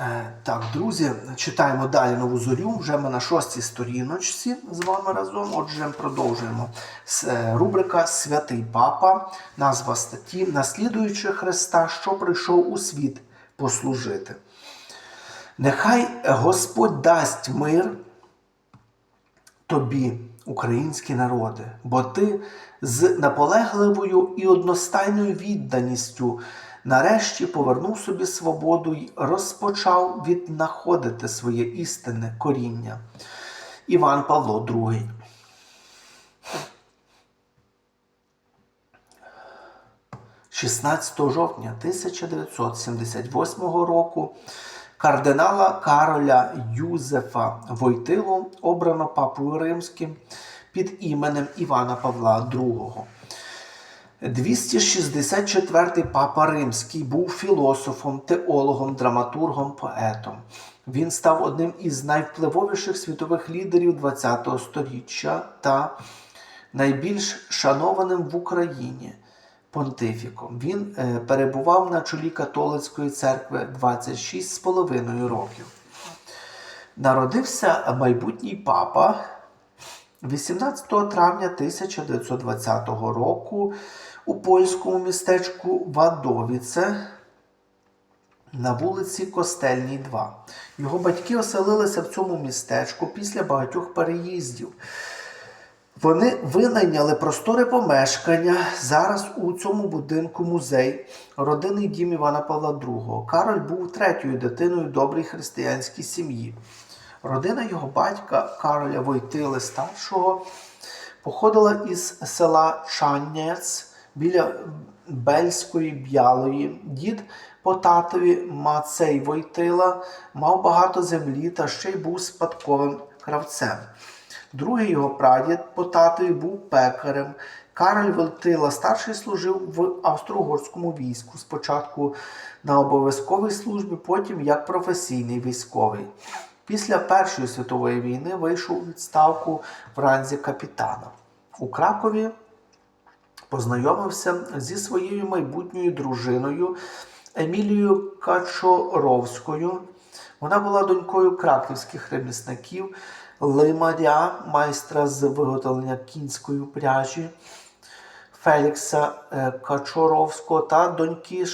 Е, Так, друзі, читаємо далі нову зорю. Вже ми на шостій сторіночці з вами разом. Отже, продовжуємо. Е, Рубрика Святий Папа, назва статті, наслідуючи Христа, що прийшов у світ послужити. Нехай Господь дасть мир тобі, українські народи, бо ти з наполегливою і одностайною відданістю нарешті повернув собі свободу й розпочав віднаходити своє істинне коріння. Іван Павло II. – 16 жовтня 1978 року кардинала Кароля Юзефа Войтилу обрано папою римським під іменем Івана Павла II. 264-й папа Римський був філософом, теологом, драматургом, поетом. Він став одним із найвпливовіших світових лідерів ХХ століття та найбільш шанованим в Україні понтифіком. Він е, перебував на чолі католицької церкви 26,5 років. Народився майбутній папа 18 травня 1920 року у польському містечку Вадовіце на вулиці Костельній, 2. Його батьки оселилися в цьому містечку після багатьох переїздів. Вони винайняли просторе помешкання. Зараз у цьому будинку музей, родинний дім Івана Павла II. Кароль був третьою дитиною добрій християнській сім'ї. Родина його батька Кароля Войтили старшого походила із села Чаннєц біля Бельської Б'ялої. Дід по татові Мацей Войтила мав багато землі та ще й був спадковим кравцем. Другий його прадід по татові був пекарем. Кароль Войтила старший служив в австро-угорському війську. Спочатку на обов'язковій службі, потім як професійний військовий. Після Першої світової війни вийшов у відставку в ранзі капітана. У Кракові познайомився зі своєю майбутньою дружиною Емілією Качоровською. Вона була донькою краківських ремісників, лимаря, майстра з виготовлення кінської пряжі. Фелікса е, Качоровського та доньки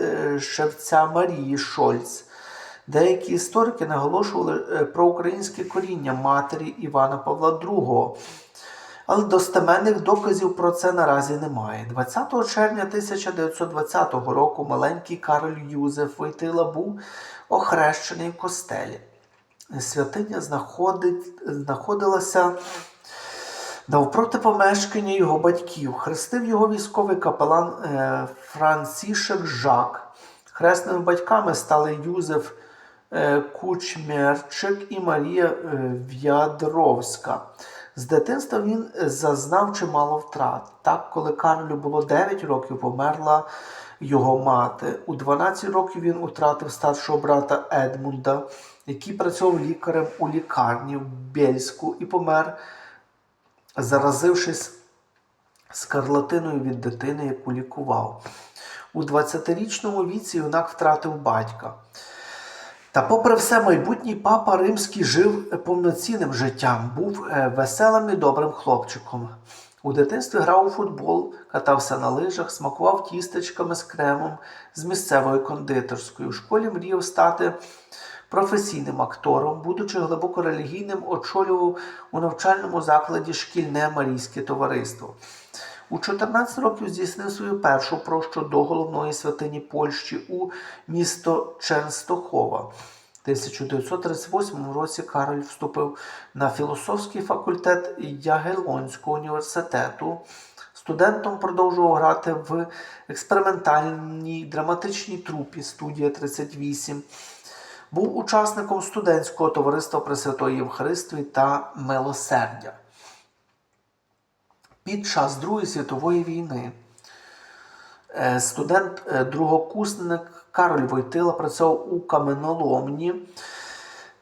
е, шевця Марії Шольц. Деякі історики наголошували е, про українське коріння матері Івана Павла II, але достеменних доказів про це наразі немає. 20 червня 1920 року маленький Кароль Юзеф Войтила був охрещений в костелі. Святиня знаходилася навпроти помешкання його батьків. Хрестив його військовий капелан е, Францішек Жак. Хресними батьками стали Юзеф е, Кучмерчик і Марія е, В'ядровська. З дитинства він зазнав чимало втрат. Так, коли Карлю було 9 років, померла його мати. У 12 років він втратив старшого брата Едмунда, який працював лікарем у лікарні в Бєльську і помер, заразившись скарлатиною від дитини, яку лікував. У 20-річному віці юнак втратив батька. Та, попри все, майбутній папа римський жив повноцінним життям, був е, веселим і добрим хлопчиком. У дитинстві грав у футбол, катався на лижах, смакував тістечками з кремом з місцевою кондитерською. У школі мріяв стати професійним актором, будучи глибоко релігійним, очолював у навчальному закладі шкільне марійське товариство. У 14 років здійснив свою першу прощу до головної святині Польщі у місто Ченстохова. В 1938 році Кароль вступив на філософський факультет Ягелонського університету. Студентом продовжував грати в експериментальній драматичній трупі Студія 38. Був учасником студентського товариства Пресвятої Євхаристії та Милосердя. Під час Другої світової війни е, студент е, другокурсник Кароль Войтила працював у каменоломні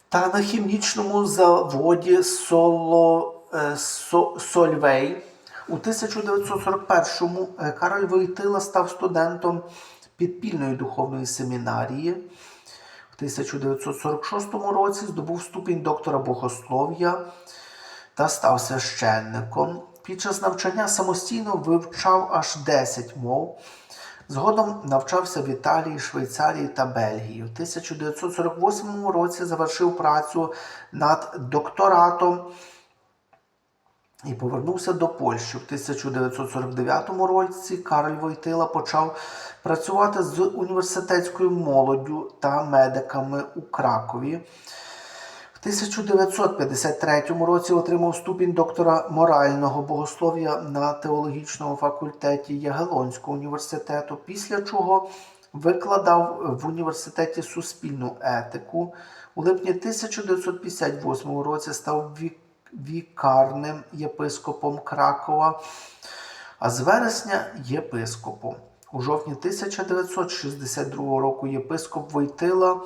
та на хімічному заводі Соло, е, Со- Сольвей. У 1941-му е, Кароль Войтила став студентом підпільної духовної семінарії. У 1946 році здобув ступінь доктора богослов'я та став священником. Під час навчання самостійно вивчав аж 10 мов. Згодом навчався в Італії, Швейцарії та Бельгії. У 1948 році завершив працю над докторатом і повернувся до Польщі. В 1949 році Кароль Войтила почав працювати з університетською молоддю та медиками у Кракові. В 1953 році отримав ступінь доктора морального богослов'я на теологічному факультеті Ягелонського університету, після чого викладав в університеті суспільну етику. У липні 1958 році став вікарним єпископом Кракова, а з вересня єпископом. У жовтні 1962 року єпископ Войтила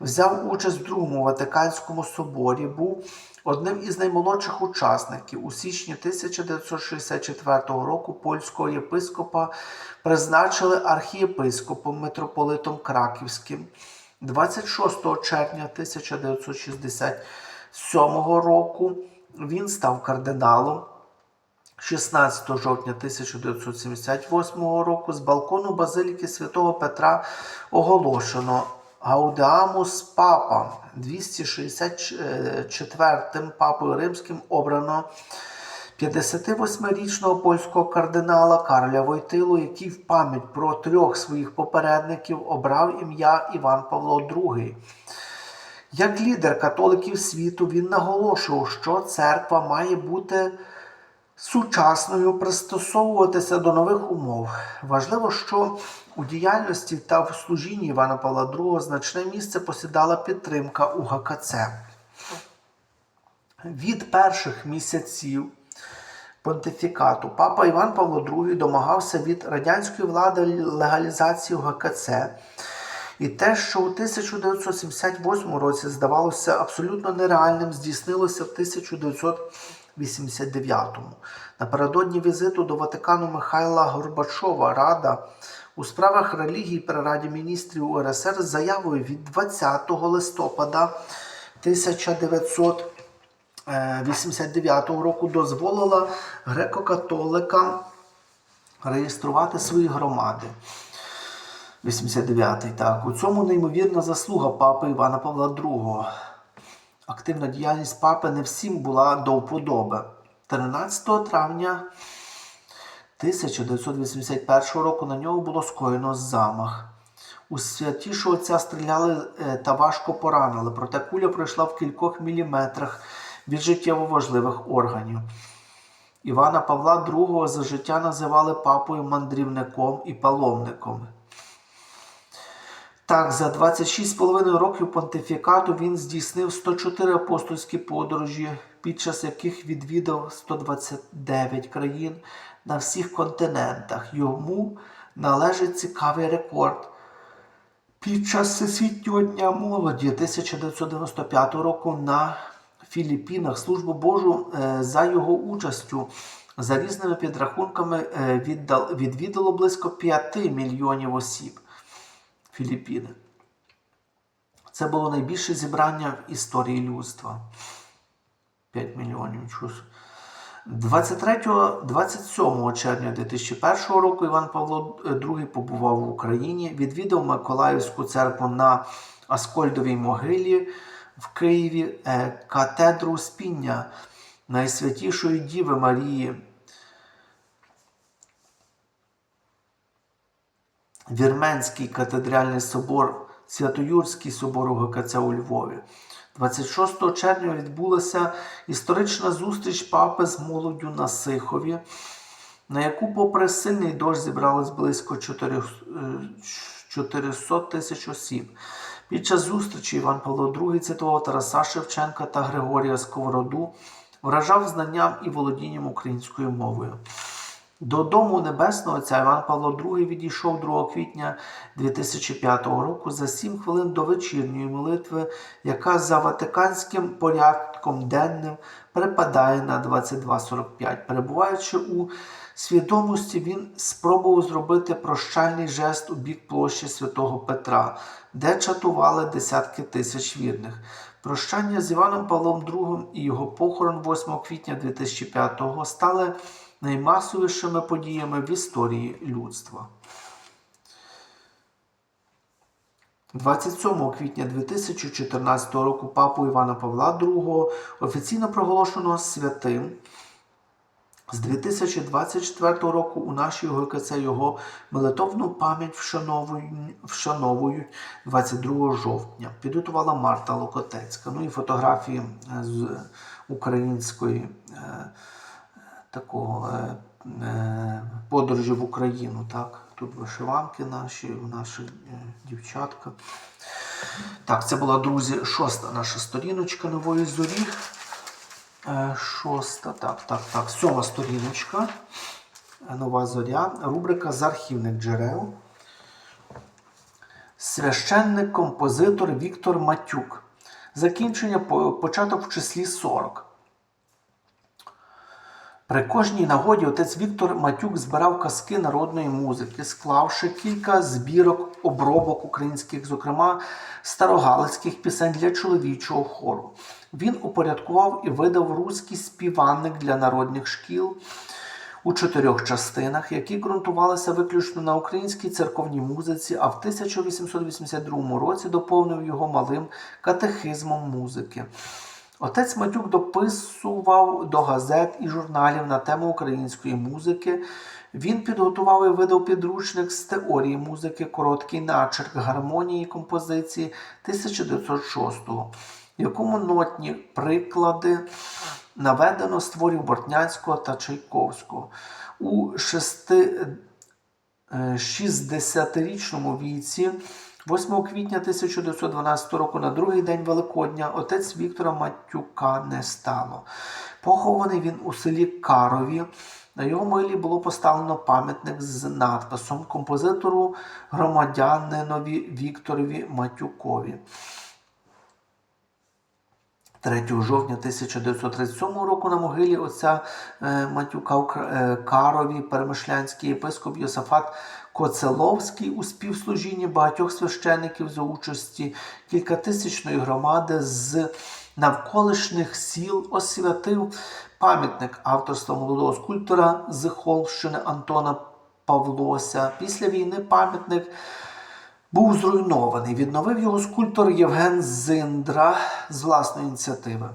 взяв участь в Другому Ватиканському соборі, був одним із наймолодших учасників. У січні 1964 року польського єпископа призначили архієпископом митрополитом Краківським. 26 червня 1967 року він став кардиналом. 16 жовтня 1978 року з балкону Базиліки Святого Петра оголошено Гаудеамус Папа 264 папою римським обрано 58-річного польського кардинала Карля Войтилу, який в пам'ять про трьох своїх попередників обрав ім'я Іван Павло II. Як лідер католиків світу він наголошував, що церква має бути сучасною, пристосовуватися до нових умов. Важливо, що у діяльності та в служінні Івана Павла II значне місце посідала підтримка УГКЦ. Від перших місяців понтифікату папа Іван Павло II домагався від радянської влади легалізації ГКЦ. І те, що у 1978 році здавалося абсолютно нереальним, здійснилося в 1989-му. Напередодні візиту до Ватикану Михайла Горбачова Рада у справах релігії при Раді міністрів УРСР з заявою від 20 листопада 1900 89 року дозволила греко-католикам реєструвати свої громади. 89-й, так. У цьому неймовірна заслуга папи Івана Павла II. Активна діяльність папи не всім була до вподоби. 13 травня 1981 року на нього було скоєно замах. У святішого отця стріляли е, та важко поранили, проте куля пройшла в кількох міліметрах від життєво важливих органів. Івана Павла II за життя називали папою мандрівником і паломником. Так, за 26,5 років понтифікату він здійснив 104 апостольські подорожі, під час яких відвідав 129 країн на всіх континентах. Йому належить цікавий рекорд. Під час Всесвітнього дня молоді 1995 року на Філіппінах службу Божу е, за його участю за різними підрахунками е, відвідало близько 5 мільйонів осіб. Філіппіни. Це було найбільше зібрання в історії людства. 5 мільйонів. ж. 23-27 червня 2001 року Іван Павло II побував в Україні, відвідав Миколаївську церкву на Аскольдовій могилі в Києві, е, катедру спіння Найсвятішої Діви Марії. Вірменський катедральний собор, Святоюрський собор УГКЦ у Львові. 26 червня відбулася історична зустріч папи з молоддю на Сихові, на яку, попри сильний дощ, зібралось близько 400 тисяч осіб. Під час зустрічі Іван Павло II цитував Тараса Шевченка та Григорія Сковороду, вражав знанням і володінням українською мовою. Додому Небесного Отця Іван Павло II відійшов 2 квітня 2005 року за 7 хвилин до вечірньої молитви, яка за ватиканським порядком денним припадає на 22.45. Перебуваючи у свідомості він спробував зробити прощальний жест у бік площі святого Петра, де чатували десятки тисяч вірних. Прощання з Іваном Павлом II і його похорон 8 квітня 2005-го стали наймасовішими подіями в історії людства. 27 квітня 2014 року папу Івана Павла II офіційно проголошено святим. З 2024 року у нашій ГКЦ його молитовну пам'ять вшановують, вшановують 22 жовтня. Підготувала Марта Локотецька. Ну і фотографії е, з української е, такого е, е, подорожі в Україну. Так? Тут вишиванки наші, наші е, дівчатка. Так, це була, друзі, шоста наша сторіночка нової зорі. Шоста, так, так, так, сьома сторіночка. Нова зоря. Рубрика з архівних джерел. Священник, композитор Віктор Матюк. Закінчення початок в числі 40. При кожній нагоді отець Віктор Матюк збирав казки народної музики, склавши кілька збірок обробок українських, зокрема старогалицьких пісень для чоловічого хору. Він упорядкував і видав руський співанник для народних шкіл у чотирьох частинах, які ґрунтувалися виключно на українській церковній музиці, а в 1882 році доповнив його малим катехизмом музики. Отець Матюк дописував до газет і журналів на тему української музики. Він підготував і видав підручник з теорії музики, короткий начерк гармонії композиції 1906-го, в якому нотні приклади наведено з творів Бортнянського та Чайковського. У шести е, 60-річному віці, 8 квітня 1912 року, на другий день Великодня, отець Віктора Матюка не стало. Похований він у селі Карові. На його милі було поставлено пам'ятник з надписом композитору громадянинові Вікторові Матюкові. 3 жовтня 1937 року на могилі отця е, Матюка е, Карові перемишлянський єпископ Йосафат Коцеловський у співслужінні багатьох священиків за участі кількатисячної громади з навколишніх сіл освятив пам'ятник авторства молодого скульптора з Холмщини Антона Павлося. Після війни пам'ятник був зруйнований. Відновив його скульптор Євген Зиндра з власної ініціативи.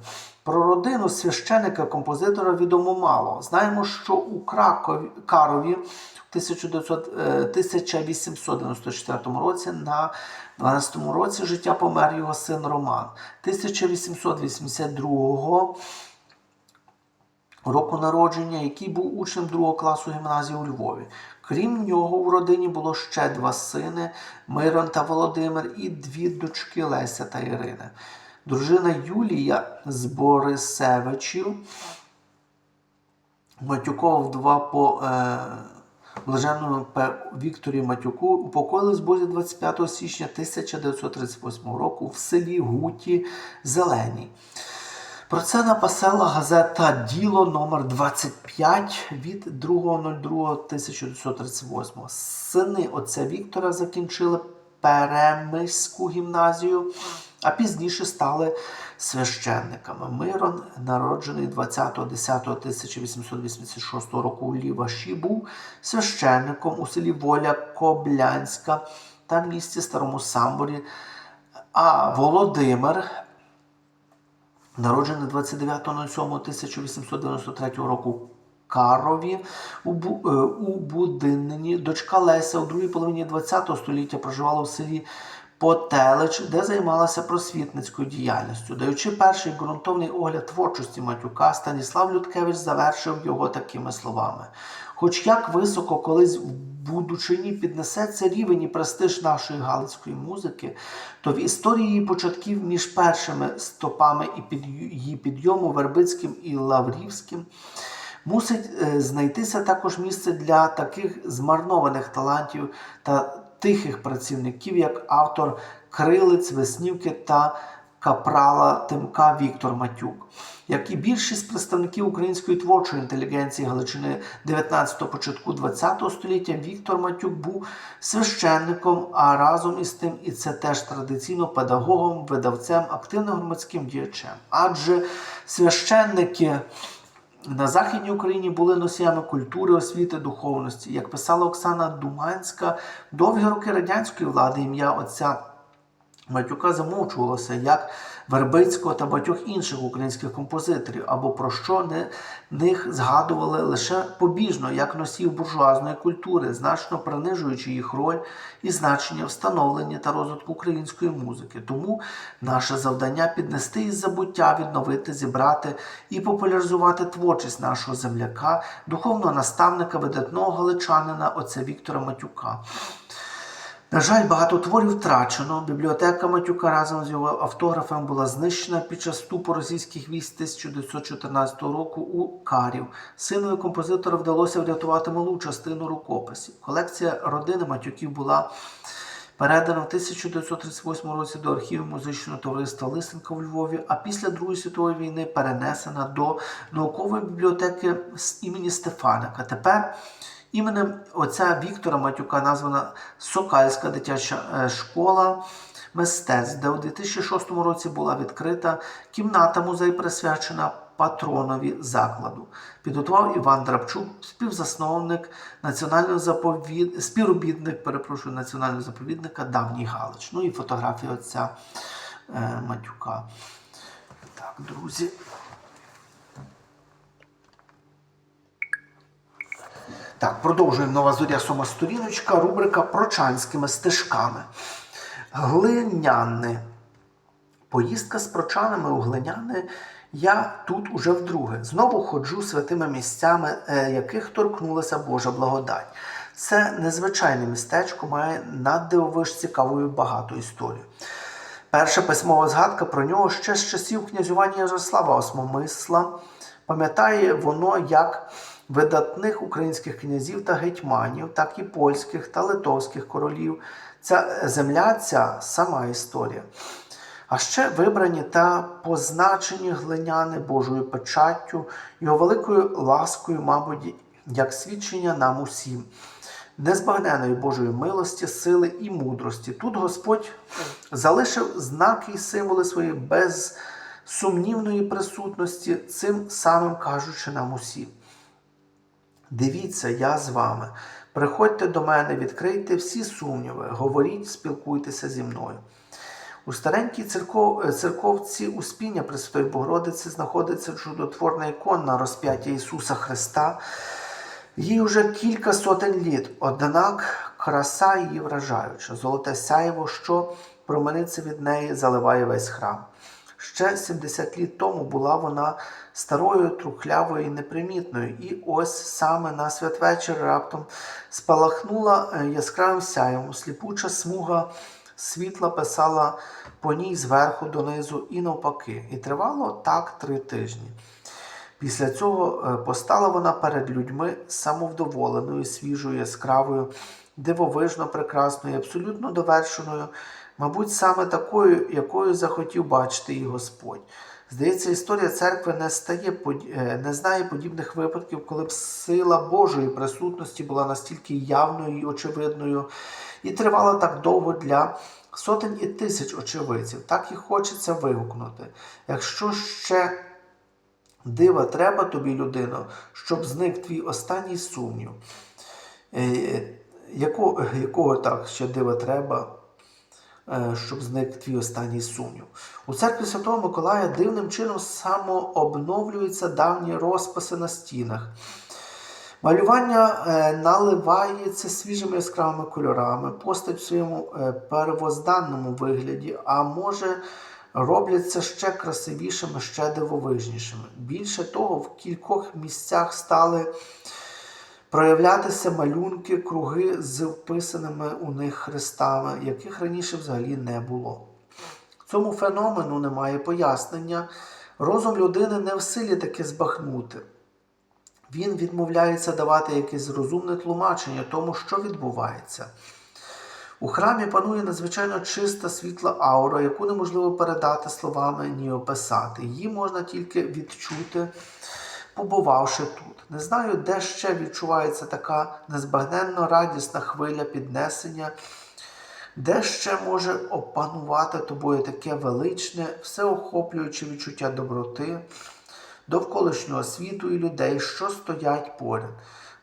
Про родину священика композитора відомо мало. Знаємо, що у Кракові Карові в 1900, е, 1894 році на 12 році життя помер його син Роман. 1882 року народження, який був учнем другого класу гімназії у Львові. Крім нього, в родині було ще два сини Мирон та Володимир і дві дочки Леся та Ірина. Дружина Юлія з Борисевичів, Матюкова вдова по е, блаженному. Вікторі Матюку упокоїлись в Бозі 25 січня 1938 року в селі Гуті Зеленій. Про це написала газета Діло номер 25 від 2.02.1938. Сини отця Віктора закінчили Перемиську гімназію, а пізніше стали священниками. Мирон, народжений 20.10.1886 року у Ліваші, був священником у селі Воля Коблянська та місті Старому Самборі. А Володимир народжений 29.07.1893 року Карові у, Бу- е, у Будиннині. Дочка Леся у другій половині ХХ століття проживала в селі Потелич, де займалася просвітницькою діяльністю. Даючи перший ґрунтовний огляд творчості Матюка, Станіслав Людкевич завершив його такими словами: Хоч як високо колись в будучині піднесеться рівень і престиж нашої галицької музики, то в історії її початків між першими стопами і під її підйому Вербицьким і Лаврівським мусить е, знайтися також місце для таких змарнованих талантів та тихих працівників, як автор Крилиць, Веснівки та капрала Тимка Віктор Матюк. Як і більшість представників української творчої інтелігенції Галичини 19-го початку 20-го століття, Віктор Матюк був священником, а разом із тим, і це теж традиційно педагогом, видавцем, активним громадським діячем. Адже священники на Західній Україні були носіями культури, освіти, духовності. Як писала Оксана Думанська, довгі роки радянської влади ім'я отця Матюка замовчувалося як Вербицького та багатьох інших українських композиторів, або про що не, них згадували лише побіжно, як носів буржуазної культури, значно принижуючи їх роль і значення встановлення та розвитку української музики. Тому наше завдання піднести із забуття, відновити, зібрати і популяризувати творчість нашого земляка, духовного наставника, видатного галичанина, отця Віктора Матюка. На жаль, багато творів втрачено. Бібліотека Матюка разом з його автографом була знищена під час вступу російських військ 1914 року у Карів. Синові композитора вдалося врятувати малу частину рукописів. Колекція родини Матюків була передана в 1938 році до архіву музичного товариства Лисенка в Львові, а після Другої світової війни перенесена до наукової бібліотеки з імені Стефаника. Тепер Іменем отця Віктора Матюка названа Сокальська дитяча е, школа мистецтв, де у 2006 році була відкрита кімната музей присвячена патронові закладу. Підготував Іван Драбчук, співзасновник національного заповід... співробітник, перепрошую, національного заповідника Давній Галич. Ну і фотографія отця е, Матюка. Так, друзі. Так, продовжуємо нова зоря сома сторіночка, рубрика Прочанськими стежками. Глиняни. Поїздка з прочанами у глиняни. Я тут уже вдруге. Знову ходжу святими місцями, е, яких торкнулася Божа благодать. Це незвичайне містечко, має наддивовиж цікаву і багату історію. Перша письмова згадка про нього ще з часів князювання Ярослава Осмомисла. Пам'ятає воно як видатних українських князів та гетьманів, так і польських та литовських королів. Ця земля, ця сама історія. А ще вибрані та позначені глиняни Божою печаттю, його великою ласкою, мабуть, як свідчення нам усім, незбагненої Божої милості, сили і мудрості. Тут Господь залишив знаки і символи своєї безсумнівної присутності, цим самим кажучи нам усім. Дивіться, я з вами. Приходьте до мене, відкрийте всі сумніви, говоріть, спілкуйтеся зі мною. У старенькій церков, церковці Успіння Пресвятої Богородиці знаходиться чудотворна ікона розп'яття Ісуса Христа. Їй уже кілька сотень літ, однак краса її вражаюча, золоте сяєво, що промениться від неї, заливає весь храм. Ще 70 літ тому була вона старою, трухлявою і непримітною, і ось саме на святвечір раптом спалахнула е, яскравим сяєм, сліпуча смуга світла писала по ній зверху донизу і навпаки, і тривало так три тижні. Після цього е, постала вона перед людьми самовдоволеною, свіжою, яскравою, дивовижно прекрасною, абсолютно довершеною, мабуть, саме такою, якою захотів бачити її Господь. Здається, історія церкви не стає е, не знає подібних випадків, коли б сила Божої присутності була настільки явною і очевидною, і тривала так довго для сотень і тисяч очевидців. Так і хочеться вигукнути. Якщо ще дива треба тобі, людино, щоб зник твій останній сумнів, е, якого, якого так ще дива треба? Е, щоб зник твій останній сумнів. У церкві Святого Миколая дивним чином самообновлюються давні розписи на стінах. Малювання е, наливається свіжими яскравими кольорами, постать в своєму е, первозданному вигляді, а може робляться ще красивішими, ще дивовижнішими. Більше того, в кількох місцях стали проявлятися малюнки, круги з вписаними у них хрестами, яких раніше взагалі не було. Цьому феномену немає пояснення. Розум людини не в силі таки збахнути. Він відмовляється давати якесь розумне тлумачення тому, що відбувається. У храмі панує надзвичайно чиста світла аура, яку неможливо передати словами ні описати. Її можна тільки відчути, побувавши тут. Не знаю, де ще відчувається така незбагненно радісна хвиля піднесення, де ще може опанувати тобою таке величне, всеохоплююче відчуття доброти, довколишнього світу і людей, що стоять поряд.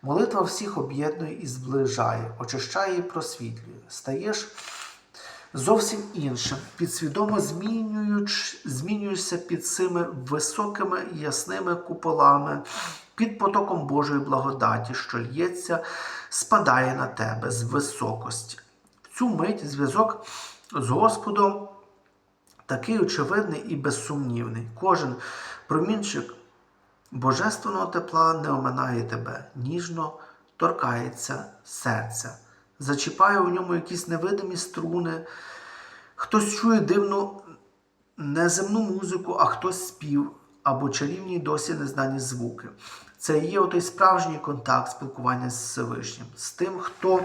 Молитва всіх об'єднує і зближає, очищає і просвітлює. Стаєш зовсім іншим, підсвідомо змінюєшся під цими високими ясними куполами, під потоком Божої благодаті, що лється, спадає на тебе з високості. В цю мить зв'язок з Господом такий очевидний і безсумнівний. Кожен промінчик божественного тепла не оминає тебе, ніжно торкається серця, зачіпає у ньому якісь невидимі струни. Хтось чує дивну неземну музику, а хтось спів або чарівні досі незнані звуки. Це є той справжній контакт спілкування з Всевишнім, з тим, хто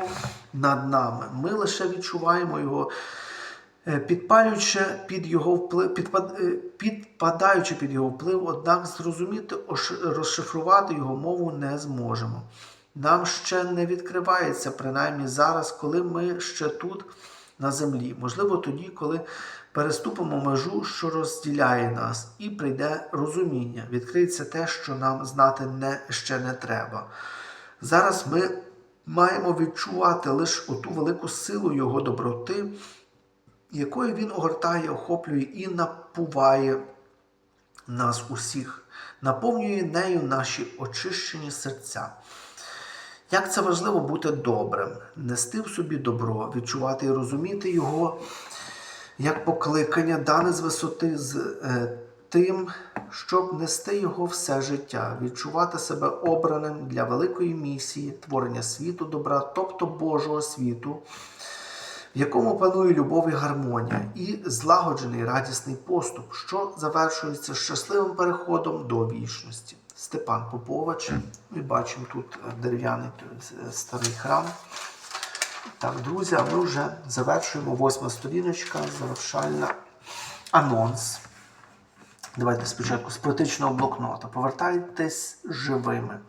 над нами. Ми лише відчуваємо його, е, підпалюючи під його вплив, підпад, е, підпадаючи під його вплив, однак зрозуміти, розшифрувати його мову не зможемо. Нам ще не відкривається, принаймні зараз, коли ми ще тут на землі. Можливо, тоді, коли переступимо межу, що розділяє нас, і прийде розуміння, відкриється те, що нам знати не, ще не треба. Зараз ми маємо відчувати лише оту велику силу Його доброти, якою Він огортає, охоплює і напуває нас усіх, наповнює нею наші очищені серця. Як це важливо бути добрим, нести в собі добро, відчувати і розуміти його як покликання, дане з висоти з е, тим, щоб нести його все життя, відчувати себе обраним для великої місії, творення світу добра, тобто Божого світу, в якому панує любов і гармонія, і злагоджений радісний поступ, що завершується щасливим переходом до вічності. Степан Попович. Ми бачимо тут дерев'яний е, старий храм. Так, друзі, а ми вже завершуємо восьма сторіночка, завершальна анонс. Давайте спочатку з поетичного блокнота. Повертайтесь живими.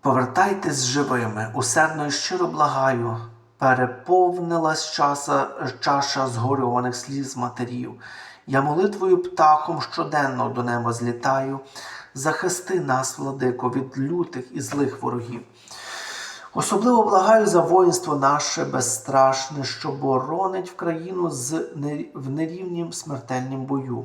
Повертайтесь живими, усердно і щиро благаю. Переповнилась часа, чаша згорюваних сліз матерів. Я молитвою птахом щоденно до неба злітаю. Захисти нас, владико, від лютих і злих ворогів. Особливо благаю за воїнство наше безстрашне, що боронить в країну з в нерівнім смертельнім бою.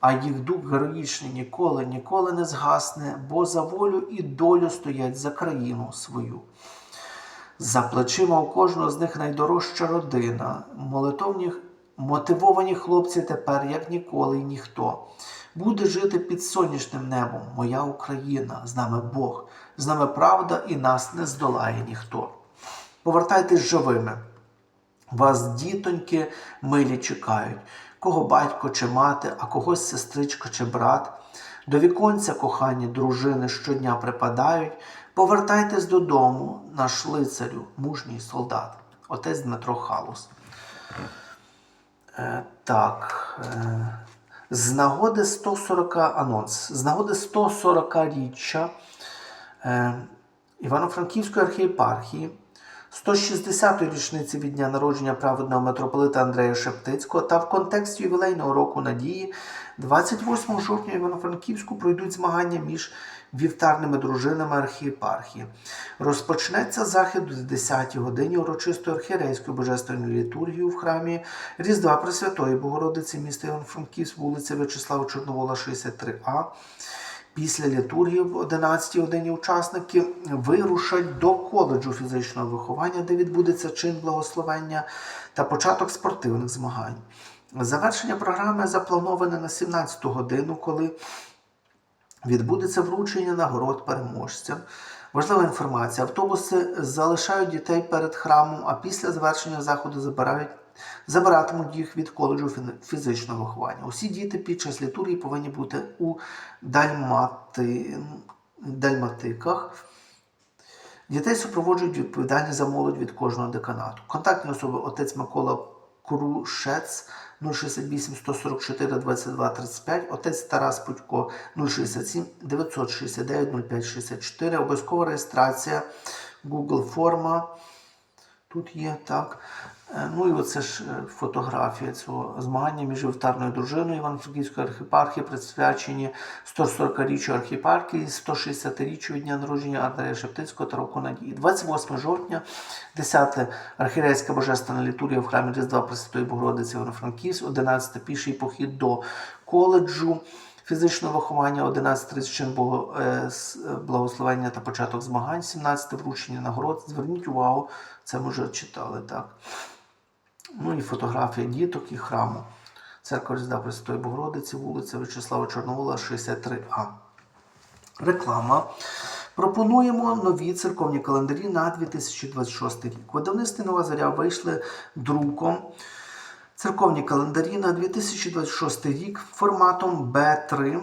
А їх дух героїчний ніколи, ніколи не згасне, бо за волю і долю стоять за країну свою. За плечима у кожного з них найдорожча родина, молитовні, мотивовані хлопці тепер, як ніколи, і ніхто. Буде жити під сонячним небом, моя Україна, з нами Бог, з нами правда і нас не здолає ніхто. Повертайтесь живими. Вас дітоньки милі чекають, кого батько чи мати, а когось сестричка чи брат. До віконця кохані дружини щодня припадають. Повертайтесь додому, наш лицарю, мужній солдат. Отець Дмитро Халус. Е, так. Е, з нагоди 140 анонс. З нагоди 140 річчя е, Івано-Франківської архієпархії, 160-ї річниці від дня народження праведного митрополита Андрея Шептицького та в контексті ювілейного року надії 28 жовтня Івано-Франківську пройдуть змагання між вівтарними дружинами архієпархії. Розпочнеться захід о 10 годині урочистої архієрейської божественної літургії в храмі Різдва Пресвятої Богородиці міста Івано-Франківськ, вулиця В'ячеслава Чорновола, 63А. Після літургії в 11 годині учасники вирушать до коледжу фізичного виховання, де відбудеться чин благословення та початок спортивних змагань. Завершення програми заплановане на 17 годину, коли відбудеться вручення нагород переможцям. Важлива інформація: автобуси залишають дітей перед храмом, а після завершення заходу забирають, забиратимуть їх від коледжу фізичного виховання. Усі діти під час літургії повинні бути у дальмати, дальматиках. Дітей супроводжують відповідальні за молодь від кожного деканату. Контактні особи отець Микола Крушець 068 144 22 35, отець Тарас Путько 067 969 05 64, обов'язкова реєстрація, Google форма. Тут є так. Е, Ну і оце ж е, фотографія цього змагання між вівтарною дружиною Івано-Франківської архіпархії, присвячені 140-річчю архіпархії, 160-річчю від дня народження Андрея Шептицького та року надії. 28 жовтня, 10 архірейська божественна літургія в храмі Різдва Пресвятої Богородиці Івано-Франківськ, 11 піший похід до коледжу. Фізичного виховання 11.30 чин е, благословення та початок змагань, 17 вручення нагород. Зверніть увагу, це ми вже читали, так. Ну і фотографія діток і храму. Церква Різдва Пресвятої Богородиці, вулиця В'ячеслава Чорновола, 63А. Реклама. Пропонуємо нові церковні календарі на 2026 рік. Видавництві Нова Заря вийшли друком. Церковні календарі на 2026 рік форматом B3,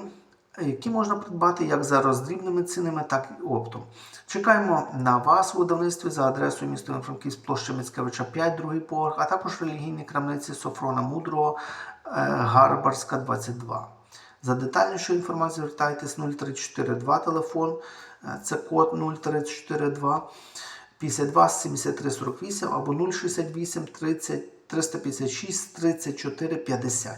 які можна придбати як за роздрібними цінами, так і оптом. Чекаємо на вас у видавництві за адресою міста Франківськ, площа Міцкевича 5, другий поверх, а також в релігійній крамниці Софрона Мудрого, е, Гарбарська 22. За детальнішою інформацією звертайтесь 0342 телефон, е, це код 0342 52 73 48 або 068 30 356 34 50.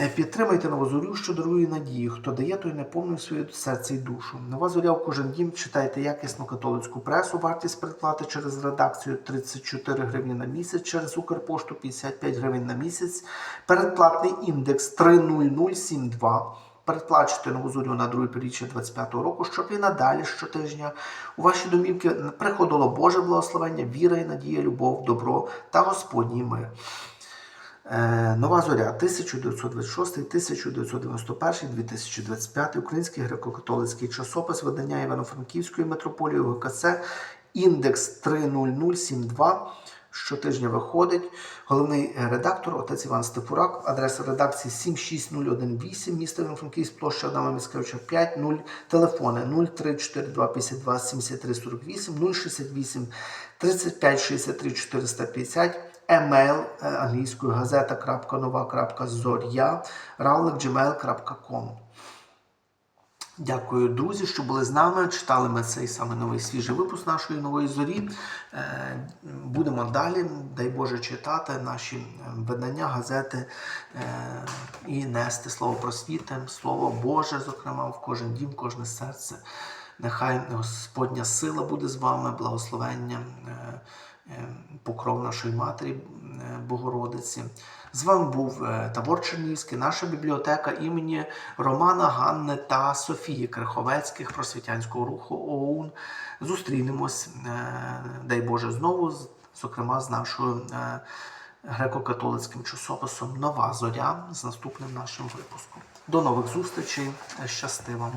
Е, Підтримайте нову зорю, що дарує надію. Хто дає, той наповнює своє серце і душу. Нова зоря в кожен дім читайте якісну католицьку пресу. Вартість передплати через редакцію 34 гривні на місяць, через Укрпошту 55 гривень на місяць. Передплатний індекс 30072. Передплачуйте нову зорю на друге півріччя 25-го року, щоб і надалі щотижня у ваші домівки приходило Боже благословення, віра і надія, любов, добро та Господній мир. Е, Нова зоря 1926, 1991, 2025, Український греко-католицький часопис, видання Івано-Франківської митрополії УГКЦ, індекс 30072. Щотижня виходить. Головний редактор отець Іван Стефурак, адреса редакції 76018, місто Івано-Франківськ, площа Адама Міцкевича 5, 0, телефони 034 52 73 48, 068 35 63 450, емейл англійською газета.нова.зоря, равлик.gmail.com. Дякую, друзі, що були з нами. Читали ми цей саме новий свіжий випуск нашої нової зорі. Е, Будемо далі, дай Боже, читати наші е, видання, газети е, і нести слово просвіти, слово Боже, зокрема, в кожен дім, в кожне серце. Нехай Господня сила буде з вами, благословення, покров нашої Матері е, Богородиці. З вами був е, Тавор Чернівський, наша бібліотека імені Романа Ганни та Софії Криховецьких просвітянського руху ОУН. Зустрінемось, е, дай Боже, знову, зокрема з нашою е, греко-католицьким часописом Нова Зоря з наступним нашим випуском. До нових зустрічей. Щасти вам!